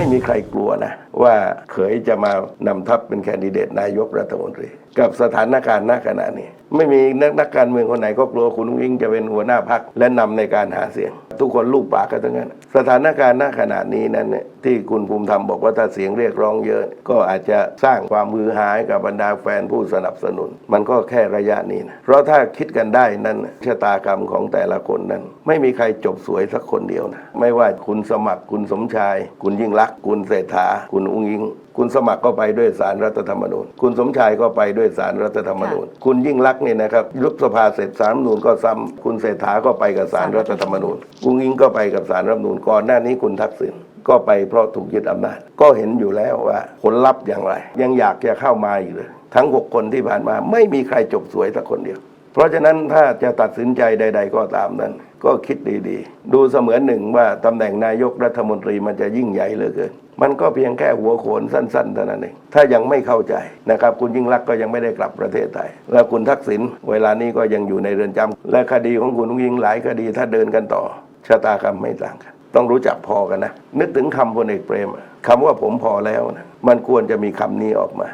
ไม่มีใครกลัวนะ ว่าเขยจะมานำทัพเป็นแคนดิเดตนายกรัฐมนตรี กับสถานการณ์ณขณะนี้ ไม่มีนักนักการเมืองคนไหนก็กลัวคุณอุ้งอิงจะเป็นหัวหน้าพักและนำในการหาเสียง ทุกคนลูกปากกันทั้งนั้น สถานการณ์ณขณะนี้นั้นเนี่ยที่คุณภูมิธรรมบอกว่าถ้าเสียงเรียกร้องเยอะ ก็อาจจะสร้างความมือหายกับบรรดาแฟนผู้สนับสนุน มันก็แค่ระยะนี้นะเพราะถ้าคิดกันได้นั้นชะตากรรมของแต่ละคนนั้น ไม่มีใครจบสวยสักคนเดียวนะไม่ว่าคุณสมัครคุณสมชาย คุณยิ่งลักคุณเศรษฐาคุณอุ้งอิง คุณสมัครก็ไปด้วยสารรัฐธรรมนูญ คุณสมชายก็ไปด้วยสารรัฐธรรมนูญ คุณยิ่งรักษณ์เนี่ยนะครับยุบสภาเสร็จสารรัฐธรรมนูญก็ซ้ำคุณเศรษฐาก็ไปกับสารรัฐธรรมนูญอุ้งอิงก็ไปกับสารรัฐธรรมนูญก่อนหน้านี้คุณทักษิณก็ไปเพราะถูกยึดอำนาจ ก็เห็นอยู่แล้วว่าผลลัพธ์อย่างไร ยังอยากจะเข้ามาอีกเลยทั้งหกคนที่ผ่านมาไม่มีใครจบสวยสักคนเดียว เพราะฉะนั้นถ้าจะตัดสินใจใด ๆ ก็ตามนั้น ก็คิดดีๆ ดูเสมือนหนึ่งว่าตำแหน่งนายกรัฐมนตรีมันจะยิ่งใหญ่เหลือเกิน มันก็เพียงแค่หัวโขนสั้นๆเท่านั้นเอง ถ้ายังไม่เข้าใจนะครับ คุณยิ่งรักก็ยังไม่ได้กลับประเทศไทย แล้วคุณทักษิณเวลานี้ก็ยังอยู่ในเรือนจำและคดีของคุณยิ่งหลายคดีถ้าเดินกันต่อชะตากรรมไม่ต่างกันต้องรู้จักพอกันนะ นึกถึงคำพลเอกเปรมคำว่าผมพอแล้วนะมันควรจะมีคำนี้ออกมา